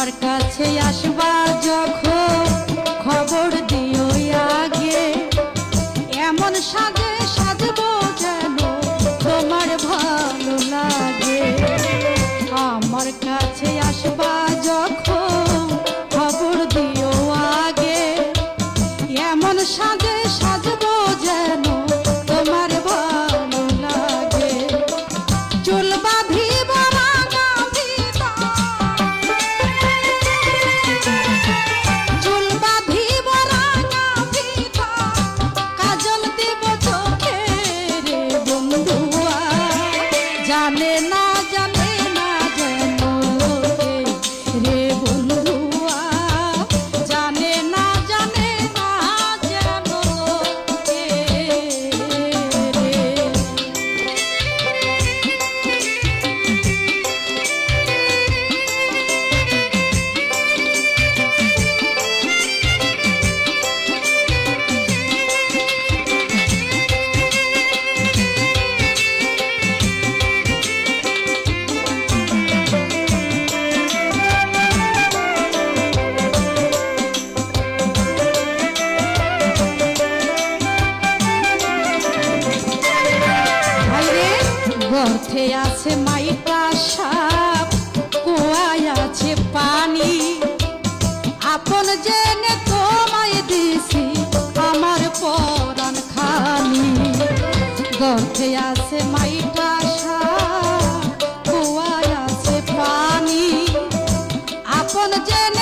আমার কাছে যখন খবর দিও আগে, এমন সাজে সাজবো যেন তোমার ভালো লাগে। আমার কাছে আসবা যখন খবর দিও আগে, এমন সাজে সাজবো গর্থে আছে মাইটা সাপ কুয়ায় আছে পানি। আপন জেনে তোমায় দিছি আমার পরান খানি। গর্থে আছে মাইটা সাপ কুয়ায় আছে পানি। আপন জেনে